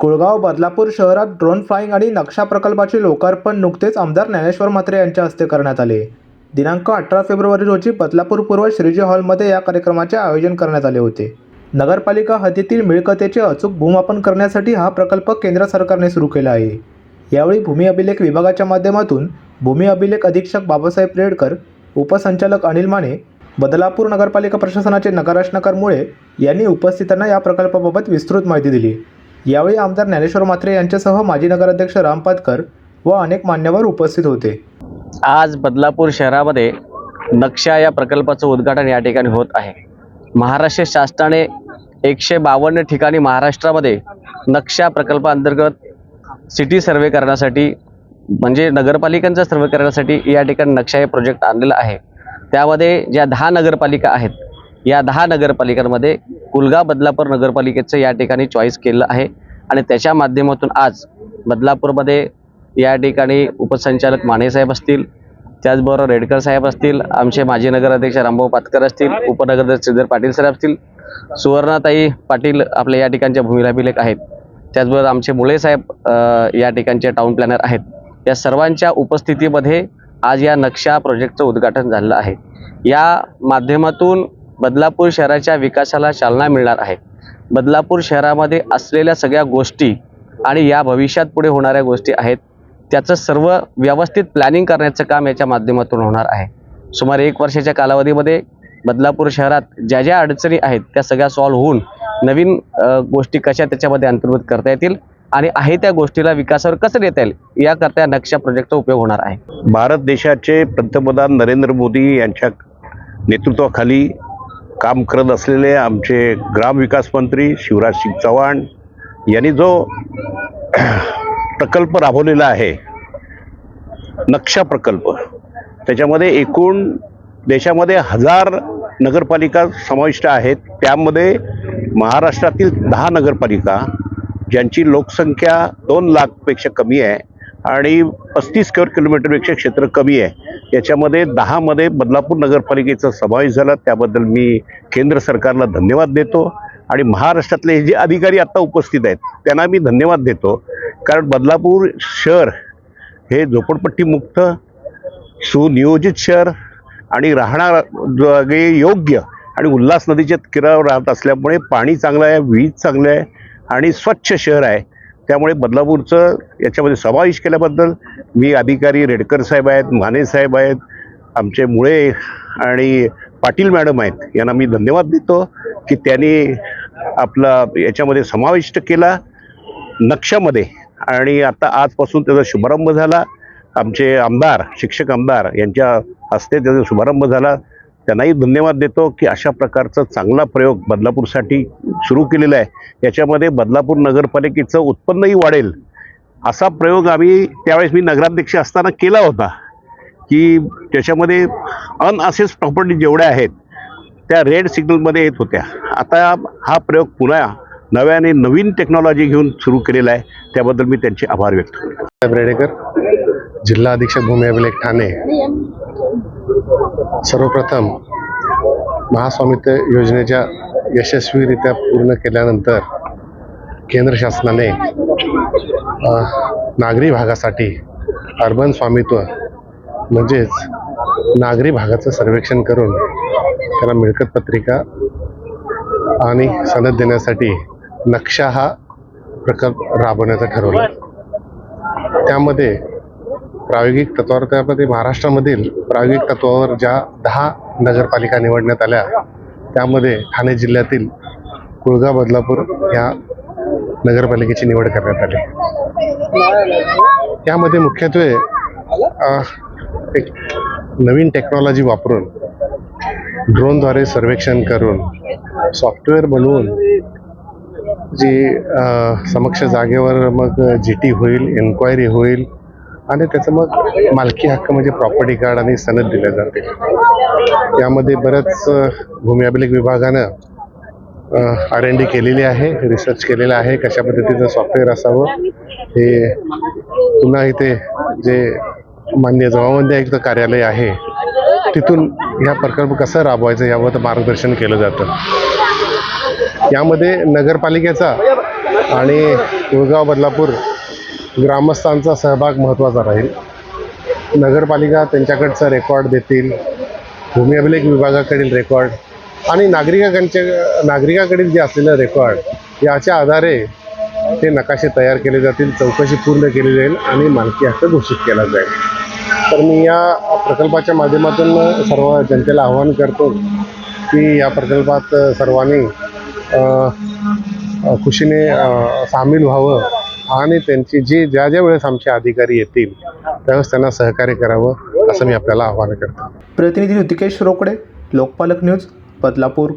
कुळगाव बदलापूर शहरात drone flying आणि नक्षा प्रकल्पाचे लोकार्पण नुकतेच आमदार ज्ञानेश्वर म्हात्रे यांच्या हस्ते करण्यात आले. दिनांक अठरा फेब्रुवारी रोजी बदलापूर पूर्व श्रीजी हॉलमध्ये या कार्यक्रमाचे आयोजन करण्यात आले होते. नगरपालिका हद्दीतील मिळकतेचे अचूक भूमापन करण्यासाठी हा प्रकल्प केंद्र सरकारने सुरू केला आहे. यावेळी भूमी अभिलेख विभागाच्या माध्यमातून भूमी अभिलेख अधीक्षक बाबासाहेब रेडकर उपसंचालक अनिल माने बदलापूर नगरपालिका प्रशासनाचे नगराश मुळे यांनी उपस्थितांना या प्रकल्पाबाबत विस्तृत माहिती दिली. यावेळी आमदार ज्ञानेश्वर म्हात्रे यांच्यासह माजी नगराध्यक्ष राम पातकर व अनेक मान्यवर उपस्थित होते. आज बदलापूर शहरामध्ये नक्षा या प्रकल्पाचं उद्घाटन या ठिकाणी होत आहे. महाराष्ट्र शासनाने एकशे बावन्न ठिकाणी महाराष्ट्रामध्ये नक्षा प्रकल्पाअंतर्गत सिटी सर्वे करण्यासाठी म्हणजे नगरपालिकांचा सर्वे करण्यासाठी या ठिकाणी नक्षा हे प्रोजेक्ट आणलेला आहे. त्यामध्ये ज्या दहा नगरपालिका आहेत या दहा नगरपालिकांमध्ये कुलगा बदलापूर नगरपालिकेचं या ठिकाणी चॉईस केलं आहे. आणि त्याच्या माध्यमातून आज बदलापूरमध्ये या ठिकाणी उपसंचालक मानेसाहेब असतील त्याचबरोबर रेडकर साहेब असतील आमचे माजी नगराध्यक्ष रामभाऊ पातकर असतील उपनगराध्यक्ष श्रीधर पाटील साहेब असतील सुवर्णाताई पाटील आपल्या या ठिकाणच्या भूमिलाभिलेख आहेत. त्याचबरोबर आमचे मुळे साहेब या ठिकाणचे टाउन प्लॅनर आहेत. या सर्वांच्या उपस्थितीमध्ये आज या नक्षा प्रोजेक्टचं उद्घाटन झालेलं आहे. या माध्यमातून बदलापूर शहराच्या विकासाला चालना मिळणार आहे. बदलापूर शहरामध्ये असलेल्या सगळ्या गोष्टी आणि या भविष्यात पुढे होणाऱ्या गोष्टी आहेत त्याचं सर्व व्यवस्थित प्लॅनिंग करण्याचं काम याच्या माध्यमातून होणार आहे. सुमारे एक वर्षाच्या कालावधीमध्ये बदलापूर शहरात ज्या ज्या अडचणी आहेत त्या सगळ्या सॉल्व्ह होऊन नवीन गोष्टी कशा त्याच्यामध्ये अंतर्भूत करता येतील आणि आहे त्या गोष्टीला विकासावर कसं देता येईल याकरता नक्षा प्रोजेक्टचा उपयोग होणार आहे. भारत देशाचे पंतप्रधान नरेंद्र मोदी यांच्या नेतृत्वाखाली काम करत असलेले आमचे ग्रामविकास मंत्री शिवराज सिंग चव्हाण यांनी जो प्रकल्प राबवलेला आहे नक्षा प्रकल्प त्याच्यामध्ये एकूण देशामध्ये हजार नगरपालिका समाविष्ट आहेत. त्यामध्ये महाराष्ट्रातील दहा नगरपालिका ज्यांची लोकसंख्या दोन लाखपेक्षा कमी आहे. आणि पस्तीस स्क्वेअर किलोमीटरपेक्षा क्षेत्र कमी आहे. याच्यामध्ये दहामध्ये बदलापूर नगरपालिकेचा समावेश झाला. त्याबद्दल मी केंद्र सरकारला धन्यवाद देतो. आणि महाराष्ट्रातले हे जे अधिकारी आत्ता उपस्थित आहेत त्यांना मी धन्यवाद देतो. कारण बदलापूर शहर हे झोपडपट्टीमुक्त सुनियोजित शहर आणि राहणार जागे योग्य आणि उल्हास नदीच्या किरावर राहत असल्यामुळे पाणी चांगलं आहे वीज चांगलं आहे आणि स्वच्छ शहर आहे. त्यामुळे बदलापूरचं याच्यामध्ये समावेश केल्याबद्दल मी अधिकारी रेडकर साहेब आहेत माने साहेब आहेत आमचे मुळे आणि पाटील मॅडम आहेत यांना मी धन्यवाद देतो की त्यांनी आपला याच्यामध्ये समाविष्ट केला नक्षामध्ये. आणि आता आजपासून त्याचा शुभारंभ झाला. आमचे आमदार शिक्षक आमदार यांच्या हस्ते त्याचा शुभारंभ झाला. त्यांनाही धन्यवाद देतो की अशा प्रकारचा चांगला प्रयोग बदलापूरसाठी सुरू केलेला आहे. याच्यामध्ये बदलापूर नगरपालिकेचं उत्पन्नही वाढेल. असा प्रयोग आम्ही त्यावेळेस मी नगराध्यक्ष असताना केला होता की त्याच्यामध्ये अनअसेस प्रॉपर्टी जेवढ्या आहेत त्या रेड सिग्नलमध्ये येत होत्या. आता हा प्रयोग पुन्हा नव्याने नवीन टेक्नॉलॉजी घेऊन सुरू केलेला आहे. त्याबद्दल मी त्यांचे आभार व्यक्त करतो. साहेब रेडेकर जिल्हा अधीक्षक भूमी अभिलेख ठाणे. सर्वप्रथम महास्वामित्व योजनेच्या यशस्वीरित्या पूर्ण केल्यानंतर केंद्र शासनाने नागरी भागासाठी अर्बन स्वामित्व म्हणजेच नागरी भागाचं सर्वेक्षण करून त्याला मिळकत पत्रिका आणि सनद देण्यासाठी नक्षा हा प्रकल्प राबवण्याचा ठरवला. त्यामध्ये प्रायोगिक तत्वावर त्यामध्ये महाराष्ट्रामधील प्रायोगिक तत्वावर ज्या दहा नगरपालिका निवडण्यात आल्या त्यामध्ये ठाणे जिल्ह्यातील कुळगा बदलापूर ह्या नगरपालिकेची निवड करण्यात आली. यामध्ये मुख्यत्वे एक नवीन टेक्नॉलॉजी वापरून ड्रोनद्वारे सर्वेक्षण करून सॉफ्टवेअर बनवून जी समक्ष जागेवर मग जी टी होईल एन्क्वायरी होईल आणि त्याचं मग मालकी हक्क म्हणजे प्रॉपर्टी कार्ड आणि सनद दिल्या जाते. यामध्ये बरंच भूमी अभिलेख विभागानं आर एन डी केलेली आहे रिसर्च केलेला आहे कशा पद्धतीचं सॉफ्टवेअर असावं हे पुन्हा इथे जे मान्य जमाबंदी आयुक्त कार्यालय आहे तिथून ह्या प्रकल्प कसं राबवायचं यावर मार्गदर्शन केलं जातं. यामध्ये नगरपालिकेचा आणि कुळगाव बदलापूर ग्रामस्थांचा सहभाग महत्त्वाचा राहील. नगरपालिका त्यांच्याकडचं रेकॉर्ड देतील. भूमी अभिलेख विभागाकडील रेकॉर्ड आणि नागरिकांच्या नागरिकाकडील जे असलेलं रेकॉर्ड याच्या आधारे ते नकाशे तयार केले जातील चौकशी पूर्ण केली जाईल आणि मालकी हक्क घोषित केला जाईल. तर मी या प्रकल्पाच्या माध्यमातून सर्व जनतेला आवाहन करतो की या प्रकल्पात सर्वांनी खुशीने सामील व्हावं. आणि त्यांची जी ज्या ज्या वेळेस आमचे अधिकारी येतील त्यावेळेस त्यांना सहकार्य करावं असं मी आपल्याला आवाहन करतो. प्रतिनिधी ऋतिकेश रोकडे लोकपालक न्यूज बदलापूर.